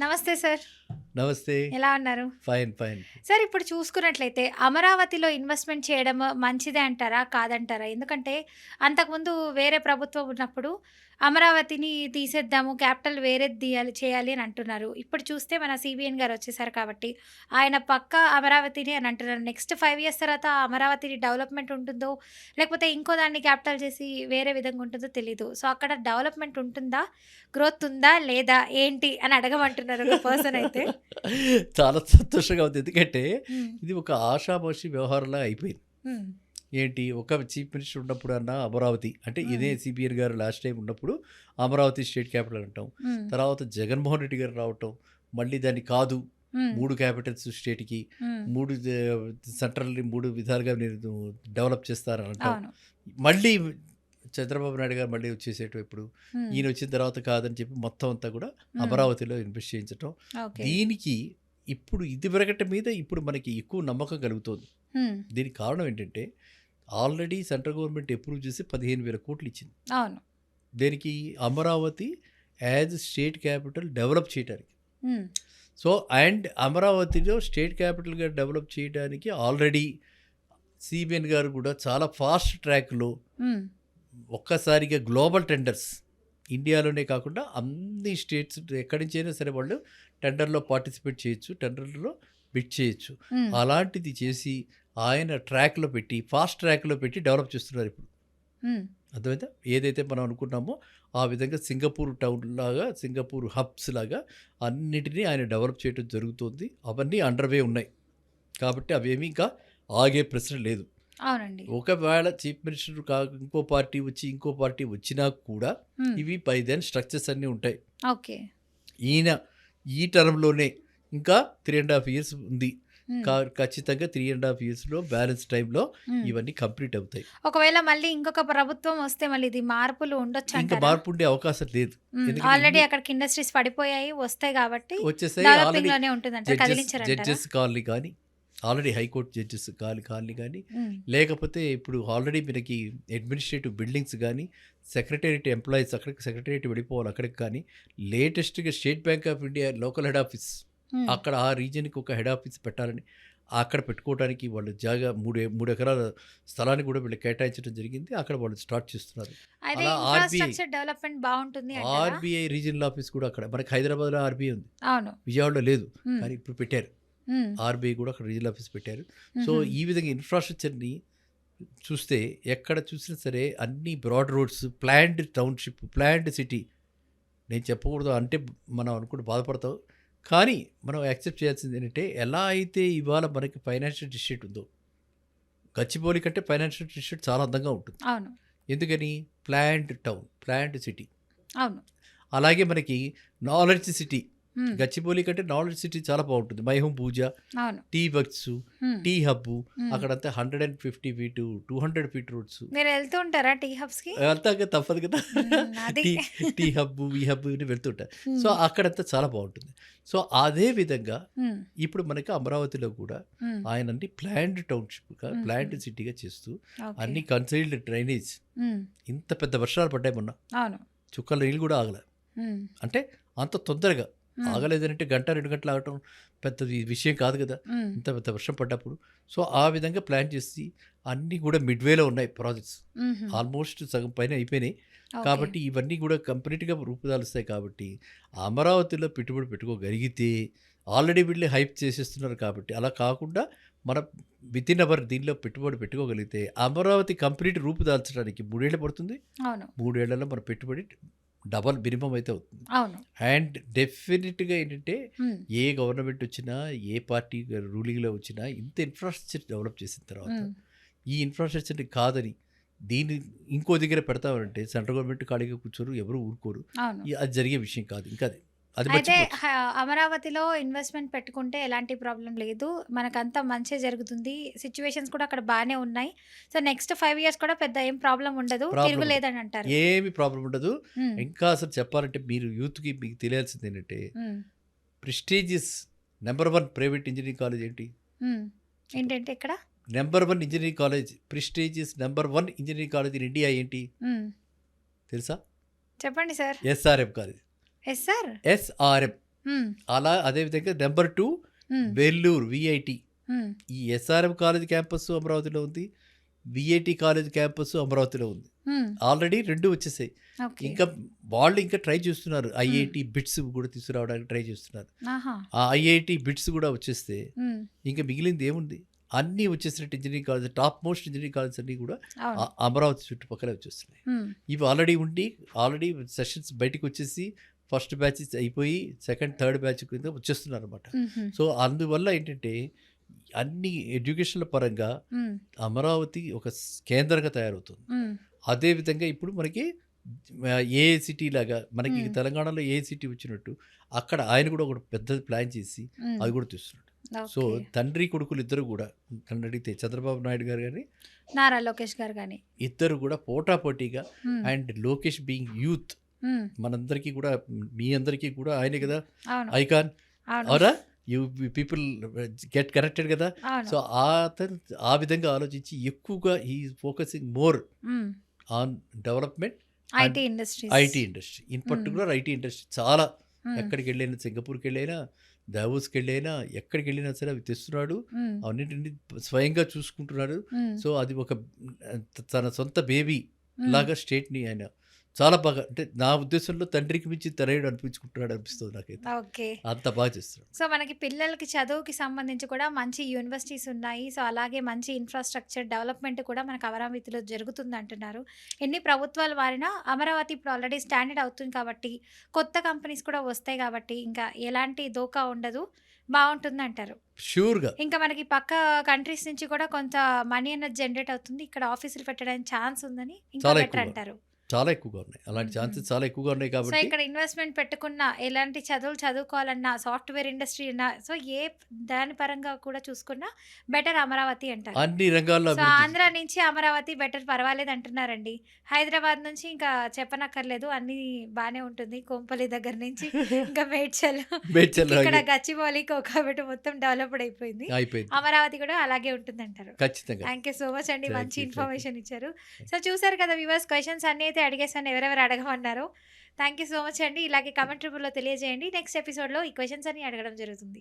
నమస్తే సార్. నమస్తే. ఎలా ఉన్నారు? ఫైన్ ఫైన్ సార్ ఇప్పుడు చూసుకున్నట్లయితే అమరావతిలో ఇన్వెస్ట్మెంట్ చేయడం మంచిదే అంటారా? కాదంటారా? ఎందుకంటే అంతకుముందు వేరే ప్రభుత్వం ఉన్నప్పుడు అమరావతిని తీసేద్దాము క్యాపిటల్ వేరే తీయాలి చేయాలి అని అంటున్నారు. ఇప్పుడు చూస్తే మన సిబిఎన్ గారు వచ్చేసారు కాబట్టి ఆయన పక్క అమరావతిని అని అంటున్నారు. నెక్స్ట్ ఫైవ్ ఇయర్స్ తర్వాత అమరావతిని డెవలప్మెంట్ ఉంటుందో లేకపోతే ఇంకో దాన్ని క్యాపిటల్ చేసి వేరే విధంగా ఉంటుందో తెలీదు. సో అక్కడ డెవలప్మెంట్ ఉంటుందా గ్రోత్ ఉందా లేదా ఏంటి అని అడగమంటున్నారు ఒక పర్సన్ అయితే. చాలా సంతోషంగా ఉంది. ఎందుకంటే ఇది ఒక ఆషామాషి వ్యవహారంలా అయిపోయింది. ఏంటి? ఒక చీఫ్ మినిస్టర్ ఉన్నప్పుడు అన్న అమరావతి. అంటే ఇదే మ్మ్. సిబిఎన్ గారు లాస్ట్ టైం ఉన్నప్పుడు అమరావతి స్టేట్ క్యాపిటల్ అంటాం. తర్వాత జగన్మోహన్ రెడ్డి గారు రావటం మళ్ళీ దాన్ని కాదు మూడు క్యాపిటల్స్ స్టేట్కి మూడు సెంట్రల్ని మూడు విధాలుగా నేను డెవలప్ చేస్తారని అంటాం. మళ్ళీ చంద్రబాబు నాయుడు గారు మళ్ళీ వచ్చేసేటం ఇప్పుడు. ఈయన వచ్చిన తర్వాత కాదని చెప్పి మొత్తం అంతా కూడా అమరావతిలో ఇన్వెస్ట్ చేయించడం దీనికి ఇప్పుడు ఇది వరకటి మీద ఇప్పుడు మనకి ఎక్కువ నమ్మకం కలుగుతుంది. దీనికి కారణం ఏంటంటే ఆల్రెడీ సెంట్రల్ గవర్నమెంట్ అప్రూవ్ చేసి పదిహేను వేల కోట్లు ఇచ్చింది. అవును. దేనికి? Amaravati as state capital develop చేయడానికి సో అండ్ అమరావతిలో స్టేట్ క్యాపిటల్గా డెవలప్ చేయడానికి ఆల్రెడీ సిబిఎన్ గారు కూడా చాలా ఫాస్ట్ ట్రాక్లో ఒక్కసారిగా గ్లోబల్ టెండర్స్ ఇండియాలోనే కాకుండా అన్ని స్టేట్స్ ఎక్కడి నుంచైనా సరే వాళ్ళు టెండర్లో పార్టిసిపేట్ చేయొచ్చు టెండర్లో బిడ్ చేయొచ్చు. అలాంటిది చేసి ఆయన ట్రాక్లో పెట్టి ఫాస్ట్ ట్రాక్లో పెట్టి డెవలప్ చేస్తున్నారు ఇప్పుడు. ఉమ్, అర్థమైందా? ఏదైతే మనం అనుకున్నామో ఆ విధంగా సింగపూర్ టౌన్ లాగా సింగపూర్ హబ్స్ లాగా అన్నిటినీ ఆయన డెవలప్ చేయడం జరుగుతుంది. అవన్నీ అండర్వే ఉన్నాయి. కాబట్టి అవేమీ ఇంకా ఆగే ప్రశ్న లేదు. అవునండి. ఒకవేళ చీఫ్ మినిస్టర్ కా ఇంకో పార్టీ వచ్చి ఇంకో పార్టీ వచ్చినా కూడా ఇవి బై దెన్ స్ట్రక్చర్స్ అన్నీ ఉంటాయి. ఓకే. ఈయన ఈ టర్మ్లోనే ఇంకా త్రీ అండ్ హాఫ్ ఇయర్స్ ఉంది. ఖచ్చితంగా త్రీ అండ్ హాఫ్ ఇయర్స్లో బ్యాలెన్స్ టైంలో. ఇవన్నీ కంప్లీట్ అవుతాయి. ఒకవేళ మళ్ళీ ఇంకొక ప్రభుత్వం వస్తే మళ్ళీ ఇది మార్పులు ఉండొచ్చు ఇంకా మార్పు ఉండే అవకాశం లేదు. ఆల్రెడీ అక్కడికి ఇండస్ట్రీస్ పడిపోయాయి వస్తాయి కాబట్టి వచ్చేసాయి. జడ్జెస్ కాలనీ కానీ already high court judges colony colony కానీ లేకపోతే ఇప్పుడు ఆల్రెడీ మనకి అడ్మినిస్ట్రేటివ్ బిల్డింగ్స్ కానీ సెక్రటేరియట్ ఎంప్లాయీస్ అక్కడికి సెక్రటేరియట్ వెళ్ళిపోవాలి అక్కడికి కానీ లేటెస్ట్గా State Bank of India local head office అక్కడ ఆ రీజియన్కి ఒక హెడ్ ఆఫీస్ పెట్టాలని అక్కడ పెట్టుకోవడానికి వాళ్ళు జాగా మూడు మూడు ఎకరాల స్థలాన్ని కూడా వీళ్ళు కేటాయించడం జరిగింది. అక్కడ వాళ్ళు స్టార్ట్ చేస్తున్నారు. అలా ఇన్ఫ్రాస్ట్రక్చర్ డెవలప్మెంట్ బాగుంటుంది ఆర్బీఐ రీజనల్ ఆఫీస్ కూడా అక్కడ మనకి హైదరాబాద్లో ఆర్బీఐ ఉంది. విజయవాడలో లేదు. కానీ ఇప్పుడు పెట్టారు. ఆర్బీఐ కూడా అక్కడ రీజనల్ ఆఫీస్ పెట్టారు. సో ఈ విధంగా ఇన్ఫ్రాస్ట్రక్చర్ని చూస్తే ఎక్కడ చూసినా సరే అన్ని broad roads planned township planned city. నేను చెప్పకూడదు అంటే మనం అనుకుంటే బాధపడతాం కానీ మనం యాక్సెప్ట్ చేయాల్సింది ఏంటంటే ఎలా అయితే ఇవాళ మనకి ఫైనాన్షియల్ డిస్ట్రిక్ట్ ఉందో గచ్చిబౌలి కంటే ఫైనాన్షియల్ డిస్ట్రిక్ట్ చాలా అందంగా ఉంటుంది. అవును. ఎందుకని? Planned town planned city. అవును. అలాగే మనకి నాలెడ్జ్ సిటీ గచ్చిబౌలి కంటే నాలెడ్జ్ సిటీ చాలా బాగుంటుంది. My Home Pooja T works um, T hub. అక్కడంతా hundred and fifty feet two hundred feet roads. మీరు వెళ్తూ ఉంటారా టీ హబ్స్కి వెళ్తాక తప్పదు కదా. టీ హబ్ ఈ హబ్ ఇవి వెళ్తుంటారు సో అక్కడంతా చాలా బాగుంటుంది. సో అదే విధంగా ఇప్పుడు మనకి అమరావతిలో కూడా ఆయన అన్ని ప్లాండ్ టౌన్షిప్గా. ప్లాండ్ సిటీగా చేస్తూ. అన్ని కన్సైల్డ్ డ్రైనేజ్ ఇంత పెద్ద వర్షాలు పడ్డాయి మొన్న. చుక్కల నీళ్ళు కూడా ఆగలే. అంటే అంత తొందరగా. ఆగలేదంటే గంట రెండు గంటలు ఆగటం పెద్ద వి- విషయం కాదు కదా. ఇంత పెద్ద వర్షం పడ్డప్పుడు. సో ఆ విధంగా ప్లాన్ చేసి అన్నీ కూడా మిడ్వేలో ఉన్నాయి ప్రాజెక్ట్స్. ఆల్మోస్ట్ సగం పైన అయిపోయినాయి. కాబట్టి ఇవన్నీ కూడా కంప్లీట్గా రూపుదాలుస్తాయి కాబట్టి అమరావతిలో పెట్టుబడి పెట్టుకోగలిగితే ఆల్రెడీ వీళ్ళు హైప్ చేసేస్తున్నారు కాబట్టి అలా కాకుండా మన విత్ ఇన్ అవర్ దీనిలో పెట్టుబడి పెట్టుకోగలిగితే అమరావతి కంప్లీట్ రూపుదాల్చడానికి మూడేళ్ళు పడుతుంది. మూడేళ్ళలో మన పెట్టుబడి డబల్ మినిమం అయితే అవుతుంది. అండ్ డెఫినెట్గా ఏంటంటే ఏ గవర్నమెంట్ వచ్చినా ఏ పార్టీ రూలింగ్లో వచ్చినా ఇంత ఇన్ఫ్రాస్ట్రక్చర్ డెవలప్ చేసిన తర్వాత ఈ ఇన్ఫ్రాస్ట్రక్చర్ని కాదని దీన్ని ఇంకో దగ్గర పెడతామంటే సెంట్రల్ గవర్నమెంట్ ఖాళీగా కూర్చోరు ఎవరు ఊరుకోరు. అది జరిగే విషయం కాదు. ఇంకా అది అయితే అమరావతిలో ఇన్వెస్ట్మెంట్ పెట్టుకుంటే ఎలాంటి ప్రాబ్లం లేదు. మనకంతా మంచి జరుగుతుంది. సిచ్యువేషన్స్ కూడా అక్కడ బాగానే ఉన్నాయి. సో నెక్స్ట్ ఫైవ్ ఇయర్స్ కూడా పెద్ద ఏం ప్రాబ్లం ఉండదు. తిరుగులేదని అంటారు. ఏమి ప్రాబ్లం ఉండదు. ఇంకా అసలు చెప్పాలంటే మీరు యూత్కి మీకు తెలియాల్సింది ఏంటంటే prestigious number one private engineering college ఏంటి. ఏంటంటే ఇక్కడ? Number one engineering college prestigious number one engineering college in India ఏంటి? తెలుసా? చెప్పండి sir SRM college yes sir SRM. అలా అదేవిధంగా నెంబర్ టూ. వెల్లూరు విఐటి. ఈ ఎస్ఆర్ఎం కాలేజ్ క్యాంపస్ అమరావతిలో ఉంది విఐటి కాలేజ్ క్యాంపస్ అమరావతిలో ఉంది. ఆల్రెడీ రెండు వచ్చేసాయి. ఇంకా వాళ్ళు ఇంకా ట్రై చేస్తున్నారు ఐఐటి బిట్స్ కూడా తీసుకురావడానికి ట్రై చేస్తున్నారు! ఆ ఐఐటి బిట్స్ కూడా వచ్చేస్తే. ఇంకా మిగిలింది ఏముంది అన్నీ వచ్చేసినట్టు engineering college top most engineering college అన్నీ కూడా అమరావతి చుట్టుపక్కల వచ్చేస్తున్నాయి. ఇవి ఆల్రెడీ ఉండి ఆల్రెడీ సెషన్స్ బయటకు వచ్చేసి ఫస్ట్ బ్యాచ్ అయిపోయి సెకండ్ థర్డ్ బ్యాచ్ కింద వచ్చేస్తున్నారు అనమాట. సో అందువల్ల ఏంటంటే అన్ని ఎడ్యుకేషన్ల పరంగా. అమరావతి ఒక కేంద్రంగా తయారవుతుంది. అదేవిధంగా ఇప్పుడు మనకి ఏ సిటీ లాగా మనకి. తెలంగాణలో ఏ సిటీ వచ్చినట్టు అక్కడ ఆయన కూడా ఒక పెద్ద ప్లాన్ చేసి. అది కూడా తీస్తున్నాడు సో. తండ్రి కొడుకులు ఇద్దరు కూడా నన్ను అడిగితే చంద్రబాబు నాయుడు గారు కానీ నారా లోకేష్ గారు గాని. ఇద్దరు కూడా పోటాపోటీగా. And Lokesh being youth. మనందరికీ కూడా మీ అందరికీ కూడా ఆయనే కదా. ఐకాన్ అవును. యూ పీపుల్ గెట్ కనెక్టెడ్ కదా. సో ఆ అతను ఆ విధంగా ఆలోచించి ఎక్కువగా ఈ focusing more. On development IT industries. IT industry in particular IT industry చాలా. ఎక్కడికి వెళ్ళైనా సింగపూర్కి వెళ్ళైనా దావోస్కి వెళ్ళైనా ఎక్కడికి వెళ్ళినా సరే అవి తెస్తున్నాడు. అవన్నింటిని స్వయంగా చూసుకుంటున్నాడు. సో అది ఒక తన సొంత బేబీ. లాగా స్టేట్ని ఆయన చాలా బాగా అంటే నా ఉద్దేశంలో తండ్రికి మించి తనయుడు అనిపించుకుంటున్నాడు అనిపిస్తుంది నాకైతే ఓకే. అంత బాగా చేస్తున్నాడు సో మనకి పిల్లలకి చదువుకి సంబంధించి కూడా మంచి యూనివర్సిటీస్ ఉన్నాయి. సో అలాగే మంచి ఇన్‌ఫ్రాస్ట్రక్చర్ డెవలప్‌మెంట్ కూడా మనకు అమరావతిలో జరుగుతుందంటున్నారు. ఎన్ని ప్రభుత్వాలు మారినా అమరావతి ఇప్పుడు ఆల్రెడీ స్టాండర్డ్ అవుతుంది కాబట్టి, కొత్త కంపెనీస్ కూడా వస్తాయి కాబట్టి, ఇంకా ఎలాంటి దోకా ఉండదు. బావుంటుందంటారు. షూర్గా ఇంకా మనకి పక్క కంట్రీస్ నుంచి కూడా కొంత మనీ అనేది జనరేట్ అవుతుంది. ఇక్కడ ఆఫీసులు పెట్టడానికి ఛాన్స్ ఉందని ఇంకా బెటర్ అంటారు. చాలా ఎక్కువగా ఉన్నాయి అలాంటి. ఛాన్సెస్ చాలా ఎక్కువగా ఉన్నాయి కాబట్టి ఇక్కడ ఇన్వెస్ట్‌మెంట్ పెట్టుకున్న ఎలాంటి చదువులు చదువుకోవాలన్నా సాఫ్ట్‌వేర్ ఇండస్ట్రీ అన్నా సో ఏ దాని పరంగా కూడా చూసుకున్నా బెటర్ అమరావతి అంటారు. అన్ని రంగాల్లో సో ఆంధ్ర నుంచి అమరావతి బెటర్ పర్వాలేదు అంటున్నారండి. హైదరాబాద్ నుంచి ఇంకా చెప్పనక్కర్లేదు అన్నీ బానే ఉంటుంది. కొంపల్లి దగ్గర నుంచి ఇంకా మేడ్చల్ మేడ్చల్ ఇక్కడ గచ్చిబౌలి కోకాబెట్ మొత్తం డెవలప్డ్ అయిపోయింది. అమరావతి కూడా అలాగే ఉంటుందంటారు. ఖచ్చితంగా థ్యాంక్ యూ సో మచ్ అండి. మంచి ఇన్ఫర్మేషన్ ఇచ్చారు. సో చూసారు కదా వ్యూవర్స్ క్వెషన్స్ అన్నీ అయితే అడిగేసాను ఎవరెవరు అడగమన్నారో. థ్యాంక్ యూ సో మచ్ అండి. ఇలాగే కమెంట్ రూపంలో తెలియజేయండి. నెక్స్ట్ ఎపిసోడ్‌లో ఈ క్వశ్చన్స్ అన్ని అడగడం జరుగుతుంది.